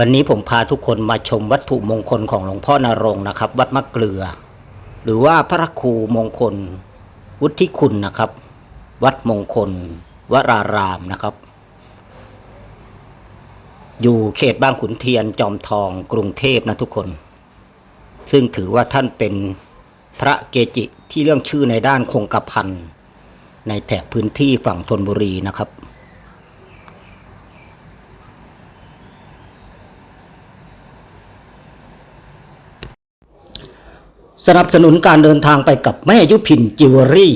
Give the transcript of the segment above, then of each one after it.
วันนี้ผมพาทุกคนมาชมวัตถุมงคลของหลวงพ่อนารงนะครับ วัดมะเกลือ หรือว่าพระครูมงคล วุฒิคุณนะครับ วัดมงคล วรารามนะครับ อยู่เขตบางขุนเทียนจอมทองกรุงเทพนะทุกคน ซึ่งถือว่าท่านเป็นพระเกจิที่เรื่องชื่อในด้านคงกระพันในแถบพื้นที่ฝั่งธนบุรีนะครับ สนับสนุนการเดินทางไปกับแม่ยุพินจิวเวลรี่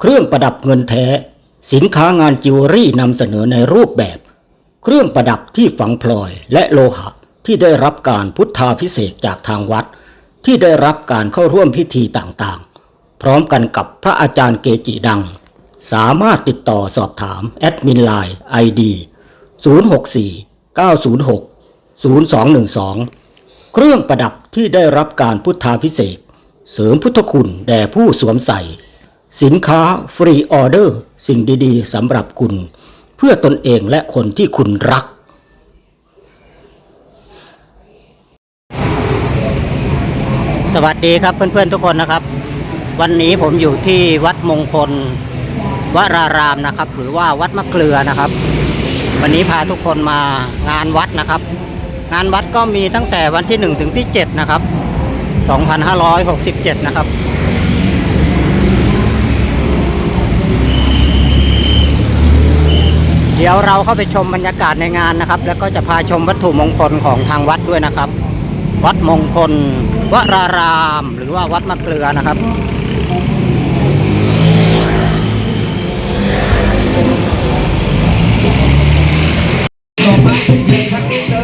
เครื่องประดับเงินแท้ สินค้างานจิวเวลรี่นำเสนอในรูปแบบ เครื่องประดับที่ฝังพลอยและโลหะที่ได้รับการพุทธาพิเศษจากทางวัด ที่ได้รับการเข้าร่วมพิธีต่างๆ พร้อมกันกับพระอาจารย์เกจิดัง สามารถติดต่อสอบถามแอดมินไลน์ ID 064 906 0212 เครื่องประดับที่ได้รับการพุทธาพิเศษ เสริมพุทธคุณแด่ผู้สวมใส่ สินค้าฟรีออเดอร์ สิ่งดีๆสำหรับคุณ เพื่อตนเองและคนที่คุณรัก สวัสดีครับเพื่อนๆทุกคนนะครับ วันนี้ผมอยู่ที่วัดมงคลวรารามนะครับ หรือว่าวัดมะเกลือนะครับ วันนี้พาทุกคนมางานวัดนะครับ งานวัดก็มีตั้งแต่วันที่1ถึงที่7นะครับ 2567 นะครับ เดี๋ยวเราเข้าไปชมบรรยากาศในงานนะครับ แล้วก็จะพาชมวัตถุมงคลของทางวัดด้วยนะครับ วัดมงคลวราราม หรือว่าวัดมะเกลือนะครับต่อมาเป็นเพียงครั้งนี้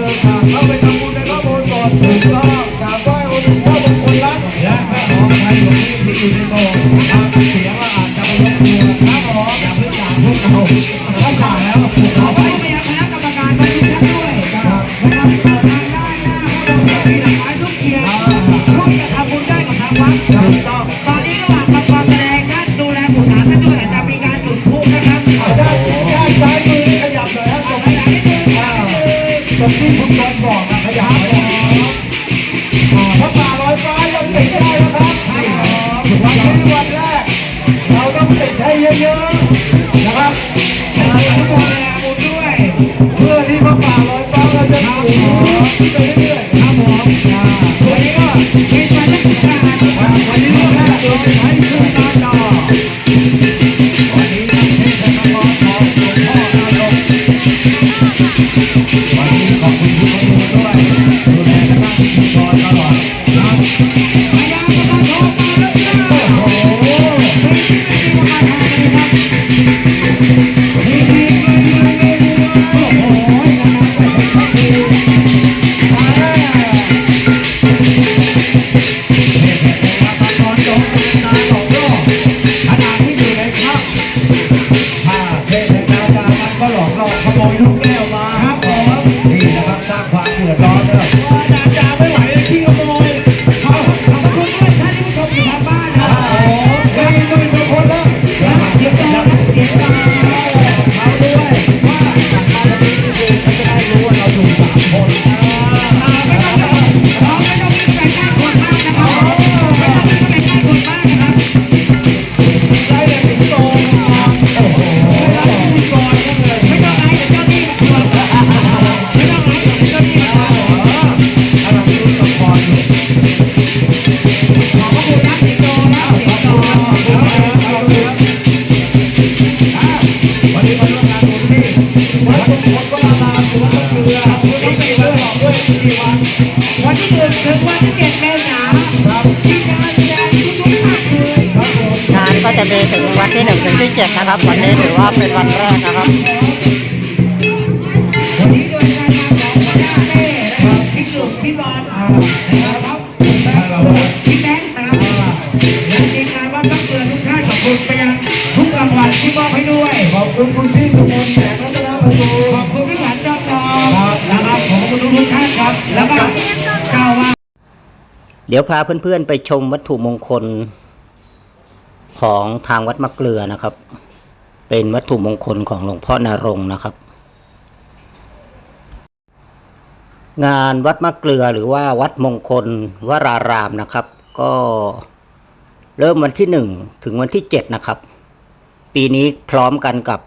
ที่คุณบอลบอกนะขยับไปพระป่าลอยฟ้ายังติดได้นะครับวันนี้วันแรกเราต้องติดให้เยอะๆนะครับทุกคนแรงบุญด้วย เพื่อที่พระป่าลอยฟ้าเราจะอยู่ไปเรื่อยๆครับผมวันนี้ก็มีการเล่นกีฬาวันนี้ก็แค่โดยใช้ วยที่วันวันที่หนึ่งถึงวันที่เจ็ดเมษายนครับที่การแสดงทุกๆภาคคืนครับผมงานก็จะมีถึงวันที่1ถึงที่7นะครับ วันนี้ถือว่าเป็นวันแรกนะครับ วันนี้โดยการนำของหัวหน้าเต้นะครับพี่กลุ่มพี่บอลนะครับพี่แบงค์นะครับและทีมงานวัดบังเกิดทุกท่านขอบคุณไปยังทุกรางวัลที่มอบให้ด้วย ขอบคุณคุณพี่สมนแสงรัตนประตูขอบคุณพี่ ครับ แล้วก็เจ้าว่าเดี๋ยวพาเพื่อนๆไปชมวัตถุมงคล ของทางวัดมะเกลือนะครับ เป็นวัตถุมงคลของหลวงพ่อนารงนะครับ งานวัดมะเกลือหรือว่าวัดมงคลวรารามนะครับ ก็เริ่มวันที่หนึ่งถึงวันที่เจ็ดนะครับ ปีนี้พร้อมกันกับ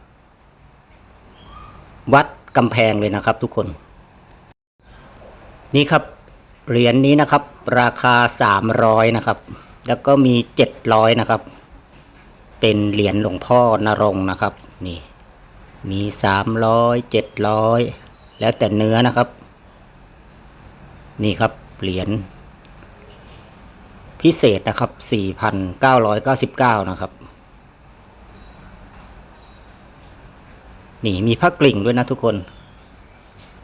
วัดกำแพงเลยนะครับทุกคน นี่ครับเหรียญนี้นะครับ ราคาสามร้อยนะครับ แล้วก็มีเจ็ดร้อยนะครับ เป็นเหรียญหลวงพ่อนรงนะครับ นี่ มีสามร้อยเจ็ดร้อยแล้วแต่เนื้อนะครับ นี่ครับเหรียญพิเศษนะครับ 4,999 นะครับ นี่มีพระกลิ่งด้วยนะทุกคน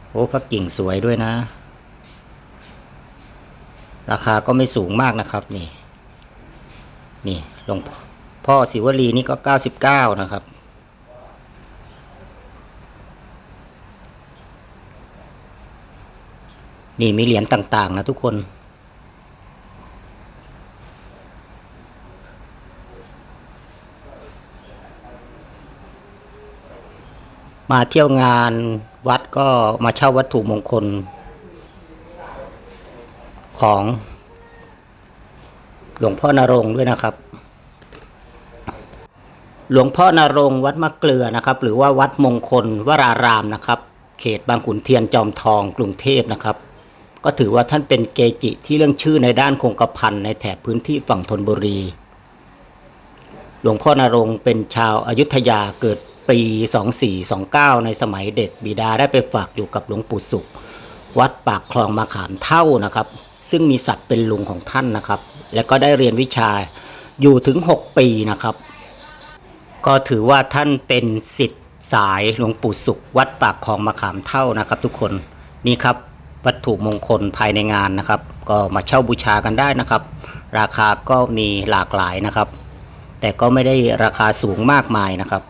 โอ้พระกลิ่งสวยด้วยนะ ราคาก็ไม่สูงมากนะครับนี่ นี่หลวงพ่อศิวลีนี่ก็99นะครับนี่มีเหรียญต่าง ๆ นะทุกคน มาเที่ยวงานวัดก็มาเช่าวัตถุมงคล ของหลวงพ่อนรงด้วยนะครับ หลวงพ่อนรงวัดมะเกลือนะครับ หรือว่าวัดมงคลวรารามนะครับ เขตบางขุนเทียนจอมทองกรุงเทพนะครับ ก็ถือว่าท่านเป็นเกจิที่เรื่องชื่อในด้านคงกระพันในแถบพื้นที่ฝั่งธนบุรี หลวงพ่อนรงเป็นชาวอายุทยาเกิดปี 2429 ในสมัยเด็กบิดาได้ไปฝากอยู่กับหลวงปู่สุข วัดปากคลองมาขามเท่านะครับ ซึ่งมีศักดิ์เป็นลุงของท่านนะครับ และก็ได้เรียนวิชาอยู่ถึง 6 ปีนะครับ ก็ถือว่าท่านเป็นสิทธิ์สายหลวงปู่สุข วัดปากคลองมาขามเท่านะครับ ทุกคนนี่ครับวัตถุมงคลภายในงานนะครับ ก็มาเช่าบูชากันได้นะครับ ราคาก็มีหลากหลายนะครับ แต่ก็ไม่ได้ราคาสูงมากมายนะครับ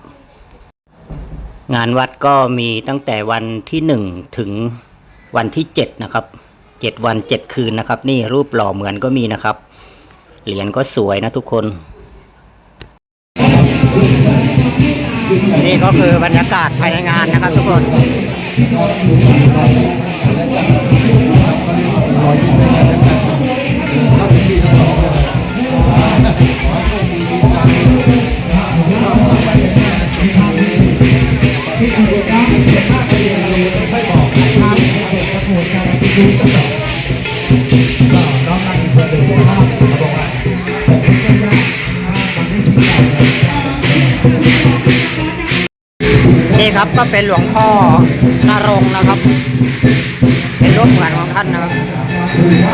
งานวัดก็มีตั้งแต่วันที่ 1 ถึงวันที่ 7 นะครับ 7 วัน 7 คืนนะครับ นี่รูปหล่อเหมือนก็มีนะครับ เหรียญก็สวยนะทุกคน นี่ก็คือบรรยากาศภายในงานนะครับทุกคน ครับ ก็เป็นหลวงพ่อนารงนะครับ เป็นรูปเหมือนของท่านนะครับแล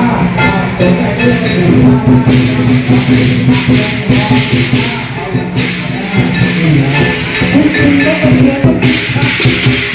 ้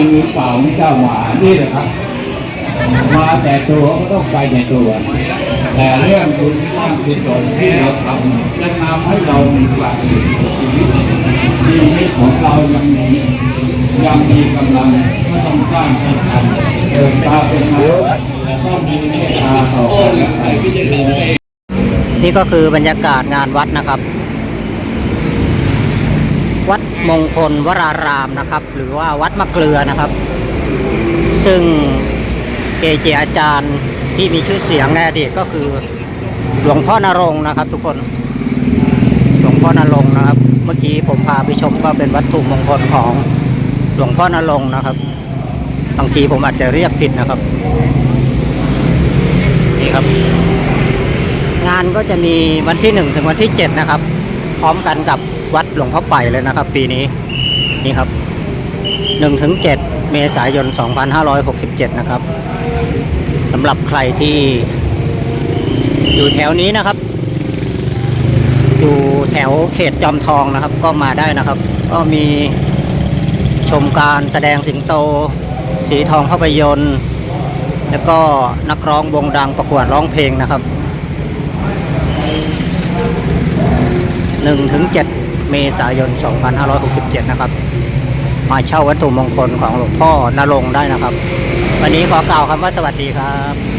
จ้ากับไปมีเป่าเจ้าหมานี่แหละครับ มาแต่ตัวก็ต้องไปแต่ตัว แต่เรื่องบุญสร้างกุศลที่เราทำจะทำให้เรามีความสุขชีวิตชีวิตของเรายังมียังมีกำลังก็ต้องสร้างให้ทำเดินตาเป็นมนุษย์แต่ต้องมีเมตตาต่อกันและกันนี่ก็คือบรรยากาศงานวัดนะครับ วัดมงคลวรารามนะครับ หรือว่าวัดมะเกลือนะครับ ซึ่งเกจิอาจารย์ที่มีชื่อเสียงในอดีตก็คือหลวงพ่อนรงนะครับ ทุกคนหลวงพ่อนรงนะครับ เมื่อกี้ผมพาไปชมก็เป็นวัตถุมงคลของหลวงพ่อนรงนะครับบางทีผมอาจจะเรียกผิดนะครับนี่ครับ งานก็จะมีวันที่1ถึงวันที่7นะครับ พร้อมกันกับ วัดหลวงพ่อไปเลยนะครับ ปีนี้นี่ครับ1ถึง7เมษายน 2567 นะครับสำหรับใครที่อยู่แถวนี้นะครับ อยู่แถวเขตจอมทองนะครับ ก็มาได้นะครับ ก็มีชมการแสดงสิงโต สีทองภาพยนตร์ แล้วก็นักร้องวงดังประกวดร้องเพลงนะครับ1ถึง7 เมษายน 2567 นะครับ มาเช่าวัตถุมงคลของหลวงพ่อนรงได้นะครับ วันนี้ขอกล่าวคำว่าสวัสดีครับ